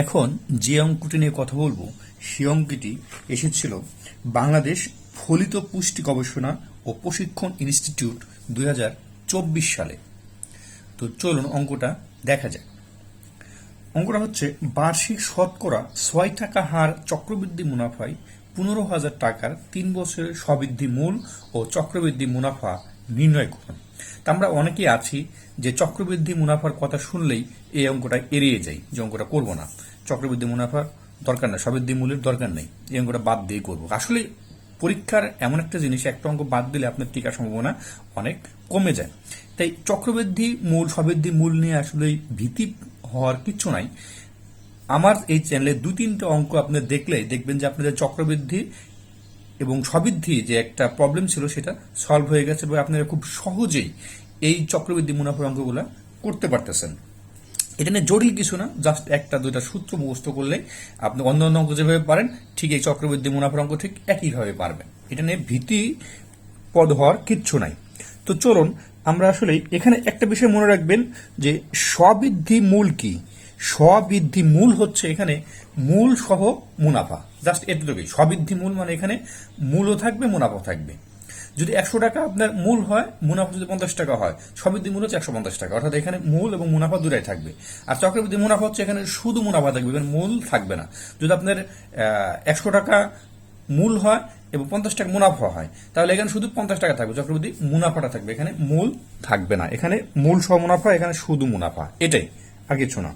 এখন যে অঙ্কটি নিয়ে কথা বলব সে অঙ্কটি এসেছিল বাংলাদেশ ফলিত পুষ্টি গবেষণা ও প্রশিক্ষণ ইনস্টিটিউট দুই হাজার চব্বিশ সালে। তো চলুন অঙ্কটা দেখা যাক। অঙ্কটা হচ্ছে বার্ষিক শতকরা ছয় টাকা হার চক্রবৃদ্ধি মুনাফায় পনেরো হাজার টাকার তিন বছরের সবৃদ্ধি মূল ও চক্রবৃদ্ধি মুনাফা নির্ণয় করুন। তা আমরা অনেকেই আছি যে চক্রবৃদ্ধি মুনাফার কথা শুনলেই এই অঙ্কটা এড়িয়ে যাই, যে অঙ্কটা করব না। চক্রবৃদ্ধি মুনাফার দরকার নেই, সবৃদ্ধি মূলের দরকার নেই, এই অঙ্কটা বাদ দিয়ে করব। আসলে পরীক্ষার এমন একটা জিনিস, একটা অঙ্ক বাদ দিলে আপনার টিকার সম্ভাবনা অনেক কমে যায়। তাই চক্রবৃদ্ধি মূল, সবৃদ্ধি মূল নিয়ে আসলে ভীতি হওয়ার কিছু নাই। আমার এই চ্যানেলে দু তিনটে অঙ্ক আপনি দেখলে দেখবেন যে আপনাদের চক্রবৃদ্ধি এবং সবৃদ্ধি যে একটা প্রবলেম ছিল সেটা সলভ হয়ে গেছে এবং আপনারা খুব সহজেই এই চক্রবৃদ্ধি মুনাফার অঙ্কগুলো করতে পারতেছেন। এটা নিয়ে জটিল কিছু না জাস্ট একটা দুইটা সূত্র মুখস্থ করলে আপনি অন্য অন্য অঙ্ক যেভাবে পারেন, ঠিক এই চক্রবৃদ্ধি মুনাফার অঙ্ক ঠিক একইভাবে পারবেন। এটা নিয়ে ভীতি পদ হওয়ার কিচ্ছু নাই। তো চলুন, আমরা আসলে এখানে একটা বিষয় মনে রাখবেন যে স্ববৃদ্ধি মূল কি? স্ববৃদ্ধি মূল হচ্ছে এখানে মূল সহ মুনাফা। জাস্ট এতটুকুই। স্ববৃদ্ধি মূল মানে এখানে মূলও থাকবে, মুনাফাও থাকবে। যদি একশো টাকা আপনার মূল হয়, মুনাফা যদি পঞ্চাশ টাকা হয় সবৃদ্ধি মূল হচ্ছে একশো পঞ্চাশ টাকা। অর্থাৎ এখানে মূল এবং মুনাফা দুটাই থাকবে। আর চক্রবৃদ্ধি মুনাফা হচ্ছে এখানে শুধু মুনাফা থাকবে, এখানে মূল থাকবে না। যদি আপনার একশো টাকা মূল হয় এবং পঞ্চাশ টাকা মুনাফা হয়, তাহলে এখানে শুধু পঞ্চাশ টাকা থাকবে। চক্রবৃদ্ধি মুনাফাটা থাকবে। এখানে মূল থাকবে না। এখানে মূল সহ মুনাফা, এখানে শুধু মুনাফা। এটাই। আর কিছু না।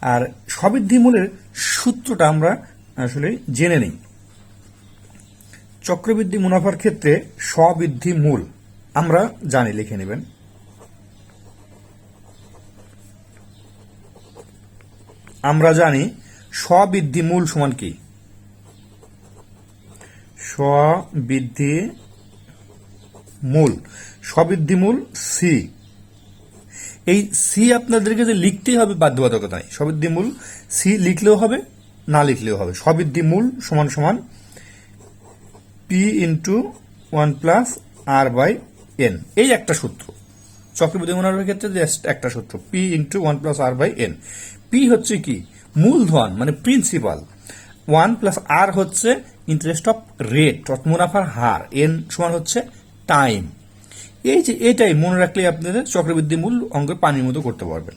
আর সবৃদ্ধি মূলের সূত্রটা আমরা আসলে জেনে নিই। চক্রবৃদ্ধি মুনাফার ক্ষেত্রে স্ববৃদ্ধি মূল আমরা জানি, লিখে নেবেন। আমরা জানি স্ববৃদ্ধি মূল সমান কি? স্ববৃদ্ধি মূল স্ববৃদ্ধি মূল সি এই সি আপনাদেরকে যে লিখতেই হবে বাধ্যবাধকতা নাই সবৃদ্ধি মূল সি লিখলেও হবে, না লিখলেও হবে। সবৃদ্ধি মূল সমান সমান P into one plus R by N এই একটা সূত্র। চক্রবৃদ্ধি মুনাফার ক্ষেত্রে জাস্ট একটা সূত্র। P into one plus R by N P হচ্ছে কি? মূলধন মানে প্রিন্সিপাল ওয়ান প্লাস আর হচ্ছে ইন্টারেস্ট অফ রেট মুনাফার হার। এন সমান হচ্ছে টাইম এই যে এটাই মনে রাখলে আপনাদের চক্রবৃদ্ধি মূল অঙ্কের পানির মতো করতে পারবেন।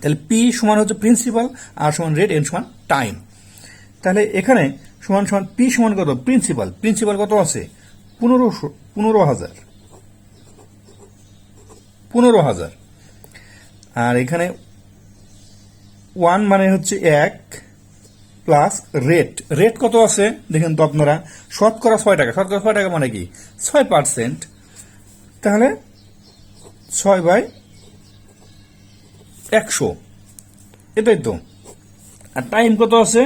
তাহলে পি সমান হচ্ছে প্রিন্সিপাল আর সমান রেট এন সমান টাইম তাহলে এখানে সমান সমান পি সমান কত? প্রিন্সিপাল প্রিন্সিপাল কত আছে? পনেরো পনেরো হাজার। পনেরো হাজার। আর এখানে ওয়ান মানে হচ্ছে এক প্লাস রেট রেট কত আছে? দেখেন তো আপনারা, শতকরা ছয় টাকা। শতকরা ছয় টাকা মানে কি? ছয় পার্সেন্ট তাহলে ছয় বাই একশো। এটাই তো। আর টাইম কত আছে?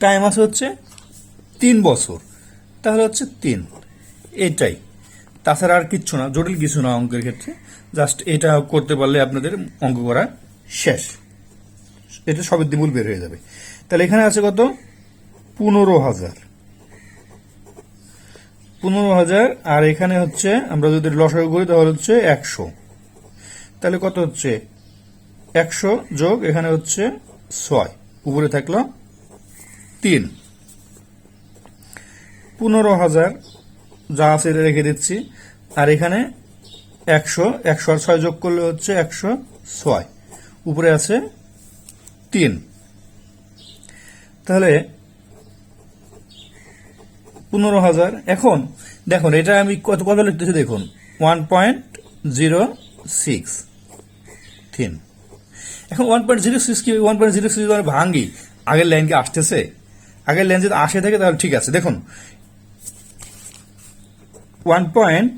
টাইম আছে হচ্ছে তিন বছর। তাহলে হচ্ছে তিন। এটাই। তাছাড়া আর কিচ্ছু না। জটিল কিছু না অঙ্কের ক্ষেত্রে। জাস্ট এটা করতে পারলে আপনাদের অঙ্ক করা শেষ। এটা সবের দিমূল বের হয়ে যাবে। তাহলে এখানে আছে কত? পনেরো হাজার। পনেরো হাজার, আর এখানে হচ্ছে আমরা যদি লসাগু করি তাহলে হচ্ছে একশো। তাহলে কত হচ্ছে? একশো যোগ এখানে হচ্ছে ছয়। উপরে থাকল তিন। পনেরো হাজার যা আছে এটা রেখে দিচ্ছি। আর এখানে একশো একশো আর ছয় যোগ করলে হচ্ছে একশো ছয়। উপরে আছে তিন। তাহলে পনেরো হাজার। এখন, দেখুন, এটা আমি কত কত লিখতেছি দেখুন ওয়ান পয়েন্ট জিরো সিক্স থিন এখন ওয়ান পয়েন্ট জিরো সিক্স কি ওয়ান পয়েন্ট জিরো সিক্স ভাঙ্গি আগের লাইন কি আসতেছে? আগের লাইন যদি আসে থাকে, তাহলে ঠিক আছে। দেখুন one point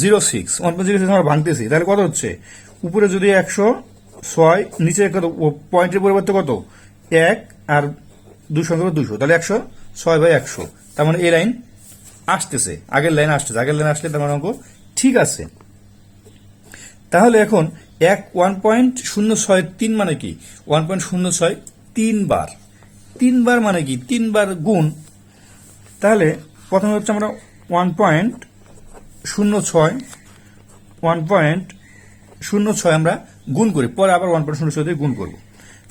zero six one point zero six আমরা ভাঙতেছি, তাহলে কত হচ্ছে? উপরে যদি একশো ছয়, নিচে কত পয়েন্টের পরিবর্তে কত? এক আর দুশো দুশো তাহলে একশো ছয় বাই একশো। তার মানে এই লাইন আসতেছে, আগের লাইন আসতেছে, আগের লাইন আসলে তার মানে অঙ্ক ঠিক আছে। তাহলে এখন এক ওয়ান পয়েন্ট শূন্য ছয় তিন মানে কি? ওয়ান পয়েন্ট শূন্য ছয় তিনবার মানে কি? তিনবার গুণ। তাহলে প্রথমে হচ্ছে আমরা ওয়ান পয়েন্ট শূন্য ছয় ওয়ান পয়েন্ট শূন্য ছয় আমরা গুণ করি। পরে আবার ওয়ান পয়েন্ট শূন্য ছয় দিয়ে গুণ করব।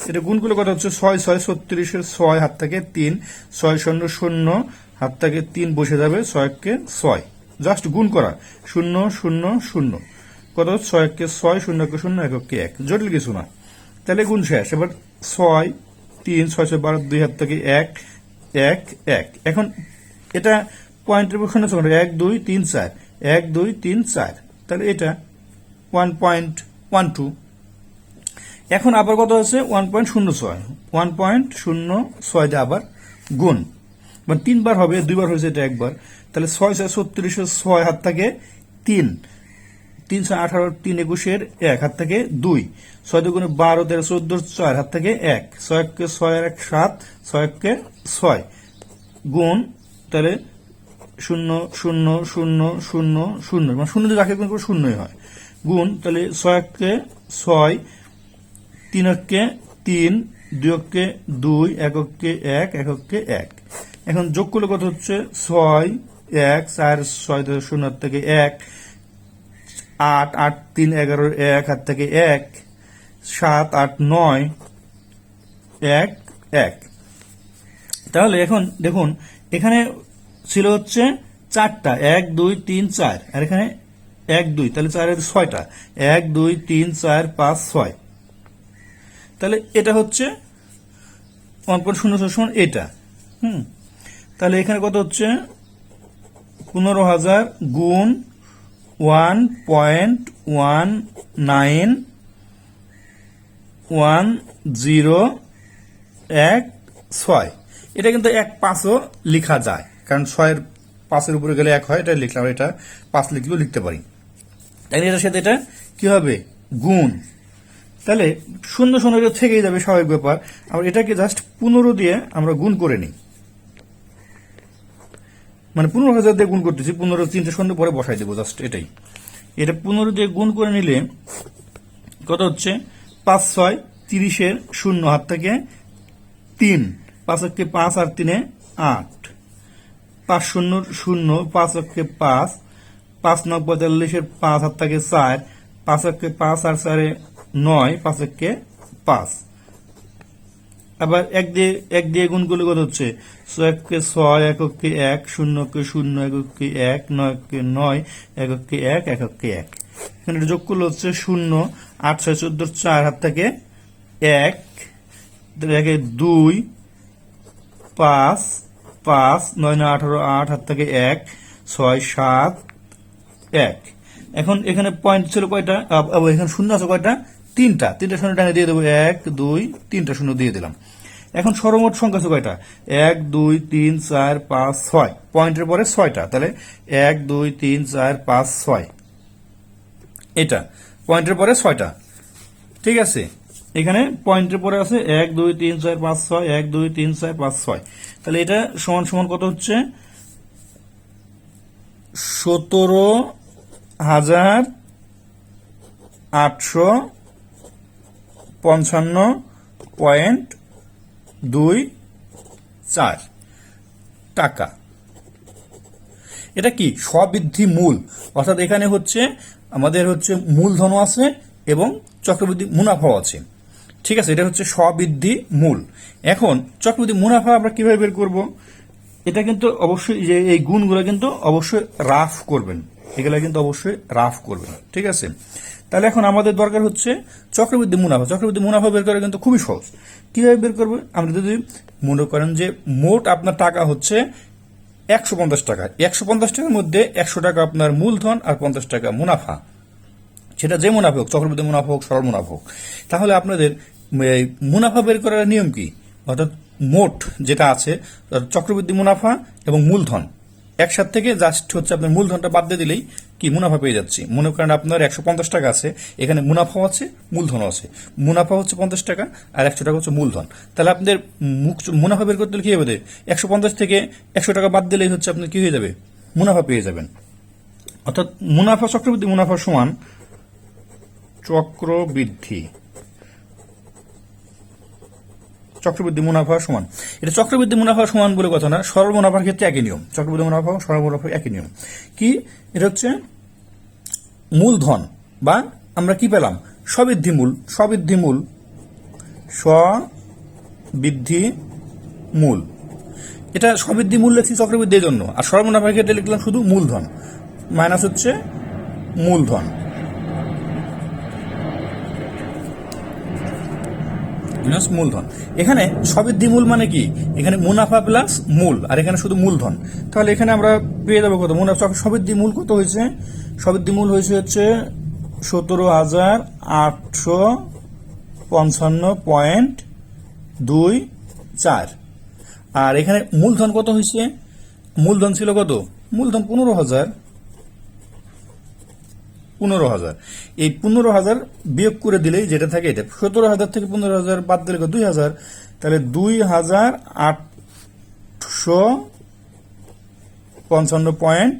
এটা গুণগুলো কত হচ্ছে? ছয় ছয় ছত্রিশের ছয় হাত থেকে তিন, ছয়, শূন্য শূন্য হাত থেকে তিন বসে যাবে, ছয়কে ছয়। জাস্ট গুণ করা। শূন্য শূন্য শূন্য। কত? ছয়কে ছয়, শূন্যকে শূন্য, এককে এক। জটিল কিছু না। তাহলে গুণ শেষ। এবার ছয়, তিন, ছয় ছয়, বারো, দুই, হাত থেকে এক এক এক। এখন এটা পয়েন্টের ওখানে এক, দুই, তিন, চার। এক, দুই, তিন, চার। তাহলে এটা ওয়ান পয়েন্ট ওয়ান টু এখন আবার কত আছে ওয়ান পয়েন্ট শূন্য ছয়। ওয়ান পয়েন্ট শূন্য ছয়টা আবার গুণ। মানে তিনবার হবে, দুইবার হয়েছে এটা একবার। তাহলে ছয় ছয় ছত্রিশের ছয়, হাত থাকে তিন। তিন ছয় আঠারো, তিন একুশের এক, হাত থেকে দুই। ছয় দুগুণে বারো, তেরো, চোদ্দ, চার, হাত থেকে এক। ছয় এককে ছয় এক, সাত। ছয় এককে ছয়। গুণ, তাহলে শূন্য শূন্য শূন্য শূন্য শূন্য। মানে শূন্য যদি রাখে কোনো শূন্যই হয়। গুণ, তাহলে ছয় এককে ছয়, তিন অক্ষে তিন, দুই অক্ষে দুই এককে এক এককে এক। এখন যোগ করলে কত হচ্ছে? ছয়, এক, চার, ছয় শূন্য থেকে এক, আট আট, তিন, এগারো, এক হাত থেকে এক, সাত, আট, নয়, এক এক। তাহলে এখন দেখুন, এখানে ছিল হচ্ছে চারটা, এক, দুই, তিন, চার, আর এখানে এক, দুই, তাহলে চারের ছয়টা, এক, দুই, তিন, চার, পাঁচ, ছয়। তাহলে এটা হচ্ছে পয়েন্ট শূন্য সমান এটা হুম? তাহলে এখানে কত হচ্ছে? পনেরো হাজার গুণ one point one nine one zero এক ছয়। এটা কিন্তু এক পাঁচও লেখা যায়, কারণ ছয়ের পাঁচের উপরে গেলে এক হয়, এটা লিখলাম, এটা পাঁচ লিখলেও লিখতে পারি। তাই এটার সাথে এটা কি হবে? গুণ। তাহলে শূন্য শূন্য থেকেই যাবে, স্বাভাবিক ব্যাপার। আমরা এটাকে জাস্ট পনেরো দিয়ে আমরা গুণ করে নিই। মানে পনেরো হাজার দিয়ে গুণ করতেছি, পনেরো, তিনটে শূন্য পরে বসাই দেবো জাস্ট এটাই। এটা পনেরো দিয়ে গুণ করে নিলে কত হচ্ছে? পাঁচ ছয় তিরিশের শূন্য, হাত থেকে তিন, পাঁচ অক্ষে পাঁচ আর তিনে আট। পাঁচ শূন্য শূন্য, পাঁচ অক্ষে পাঁচ পাঁচ নয় পঁয়তাল্লিশের পাঁচ, হাত থেকে চার, পাঁচ অক্ষে পাঁচ আর চারে নয়, পাঁচ অক্ষে পাঁচ। আবার এক দিয়ে এক দিয়ে গুণগুলো কত হচ্ছে? এককে ছয়, এককে এক, শূন্যকে শূন্য, এককে এক, নয়কে নয়, এককে এক এককে এক। এখানে যোগ করলে হচ্ছে শূন্য, আট, ছয়, চোদ্দ, চার হাত থেকে এক একে দুই, পাঁচ পাঁচ, নয় নয়, আঠারো, আট হাত থেকে এক, ছয়, সাত, এক। এখন এখানে পয়েন্ট ছিল কয়টা? এখানে শূন্য আছে কয়টা? তিনটা। তিনটা শূন্য ডানে দিয়ে দেবো এক, দুই, তিনটা শূন্য দিয়ে দিলাম। এখন সর্বমোট সংখ্যা আছে কয়টা? এক, দুই, তিন, চার, পাঁচ, ছয়। পয়েন্টের পরে ছয়টা, তাহলে এক, দুই, তিন, চার, পাঁচ, ছয়। এটা, পয়েন্টের পরে ছয়টা। ঠিক আছে? এখানে পয়েন্টের পরে আছে এক, দুই, তিন, চার, পাঁচ, ছয়, এক, দুই, তিন, চার, পাঁচ, ছয়। তাহলে এটা সমান সমান কত হচ্ছে? সতেরো হাজার আটশো পঞ্চান্ন পয়েন্ট দুই, চার। টাকা। এটা কি স্ববৃদ্ধি মূল? অর্থাৎ এখানে হচ্ছে আমাদের হচ্ছে মূলধনও আছে এবং চক্রবৃদ্ধি মুনাফাও আছে। ঠিক আছে, এটা হচ্ছে স্ববৃদ্ধি মূল। এখন চক্রবৃদ্ধি মুনাফা আমরা কীভাবে বের করব? এটা কিন্তু অবশ্যই যে এই গুণগুলো কিন্তু অবশ্যই রাফ করবেন। এগুলো কিন্তু অবশ্যই রাফ করবেন ঠিক আছে? তাহলে এখন আমাদের দরকার হচ্ছে চক্রবৃদ্ধি মুনাফা। চক্রবৃদ্ধি মুনাফা বের করা কিন্তু খুবই সহজ। কীভাবে বের করবে? আমরা যদি মনে করেন যে মোট আপনার টাকা হচ্ছে একশো পঞ্চাশ টাকা। একশো পঞ্চাশ টাকার মধ্যে একশো টাকা আপনার মূলধন আর পঞ্চাশ টাকা মুনাফা। সেটা যে মুনাফা হোক, চক্রবৃদ্ধি মুনাফা হোক, সরল মুনাফা হোক। তাহলে আপনাদের মুনাফা বের করার নিয়ম কি? অর্থাৎ মোট যেটা আছে চক্রবৃদ্ধি মুনাফা এবং মূলধন। একসাথ থেকে জাস্ট হচ্ছে আপনার মূলধনটা বাদ দিয়ে দিলেই কি মুনাফা পেয়ে যাচ্ছি। মনে করেন আপনার একশো পঞ্চাশ টাকা আছে, এখানে মুনাফাও আছে মূলধনও আছে। মুনাফা হচ্ছে পঞ্চাশ টাকা আর একশো টাকা হচ্ছে মূলধন তাহলে আপনাদের মুনাফা বের করতে হলে কি হবে একশো পঞ্চাশ থেকে একশো টাকা বাদ দিলেই হচ্ছে আপনার কি হয়ে যাবে? মুনাফা পেয়ে যাবেন। অর্থাৎ মুনাফা চক্রবৃদ্ধি, মুনাফা সমান চক্রবৃদ্ধি। চক্রবৃদ্ধি মুনাফা সমান। এটা চক্রবৃদ্ধি মুনাফা সমান বলে কথা না, সরল মুনাফার ক্ষেত্রে একই নিয়ম। চক্রবৃদ্ধি মুনাফা এবং সরল মুনাফা একই নিয়ম। কি? এটা হচ্ছে মূলধন, বা আমরা কি পেলাম? সবৃদ্ধি মূল সবৃদ্ধি মূল স্ববৃদ্ধি মূল এটা সবৃদ্ধি মূল লিখছি চক্রবৃদ্ধির জন্য, আর সর্বমুনাফার ক্ষেত্রে লিখলাম শুধু মূলধন। মাইনাস হচ্ছে মূলধন। মাইনাস মূলধন। এখানে সবৃদ্ধি মূল মানে কি? এখানে মুনাফা প্লাস মূল, আর এখানে শুধু মূলধন। তাহলে এখানে আমরা পেয়ে যাব কত? মুনাফা সবৃদ্ধি মূল কত হয়েছে? সবৃদ্ধি মূল হয়েছে হচ্ছে সতেরো হাজার আটশো পঞ্চান্ন পয়েন্ট দুই চার। আর এখানে মূলধন কত হয়েছে? মূলধন ছিল কত? মূলধন পনেরো হাজার পনেরো হাজার। এই পনেরো হাজার বিয়োগ করে দিলেই যেটা থাকে এটা। সতেরো হাজার থেকে পনেরো হাজার বাদ দিলে? দুই হাজার। তাহলে দুই হাজার আটশো পঞ্চান্ন পয়েন্ট।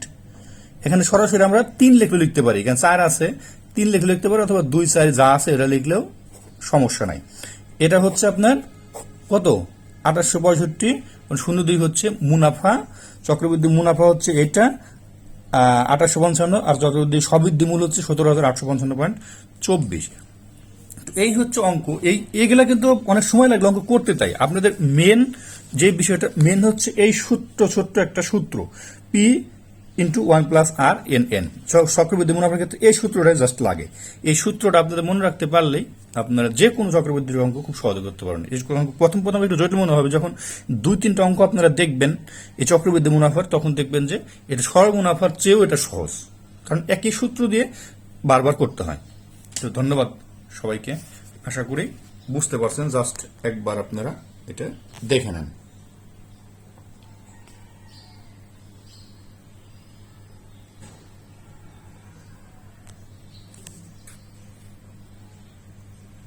এখানে সরাসরি আমরা তিন লেখলে লিখতে পারি। এখানে চার আছে, তিন লেখলে লিখতে পারি অথবা দুই, চার যা আছে এটা লিখলেও সমস্যা নাই। এটা হচ্ছে আপনার কত? আঠাশশো পঁয়ষট্টি, শূন্য দুই হচ্ছে মুনাফা। চক্রবৃদ্ধি মুনাফা হচ্ছে এটা। আঠাশশো পঞ্চান্ন আর যত সবৃদ্ধি মূল হচ্ছে সতেরো হাজার আটশো পঞ্চান্ন পয়েন্ট চব্বিশ। এই হচ্ছে অঙ্ক। এই এগুলা কিন্তু অনেক সময় লাগল অঙ্ক করতে তাই আপনাদের মেন যে বিষয়টা মেন হচ্ছে এই সূত্র, ছোট্ট একটা সূত্র। P into one plus R N N চক্রবৃদ্ধি মুনাফার ক্ষেত্রে এই সূত্রটা জাস্ট লাগে। এই সূত্রটা আপনাদের মনে রাখতে পারলেই আপনারা যে কোনো চক্রবৃদ্ধির অঙ্ক খুব সহজে করতে পারেন এই প্রথম প্রথম একটু জটিল মনে হবে, যখন দুই, তিনটা অঙ্ক আপনারা দেখবেন, এই চক্রবৃদ্ধি মুনাফার, তখন দেখবেন যে এটা সরল মুনাফার চেয়েও এটা সহজ। কারণ একই সূত্র দিয়ে বারবার করতে হয়। তো ধন্যবাদ সবাইকে। আশা করি বুঝতে পারছেন। জাস্ট একবার আপনারা এটা দেখে নেন।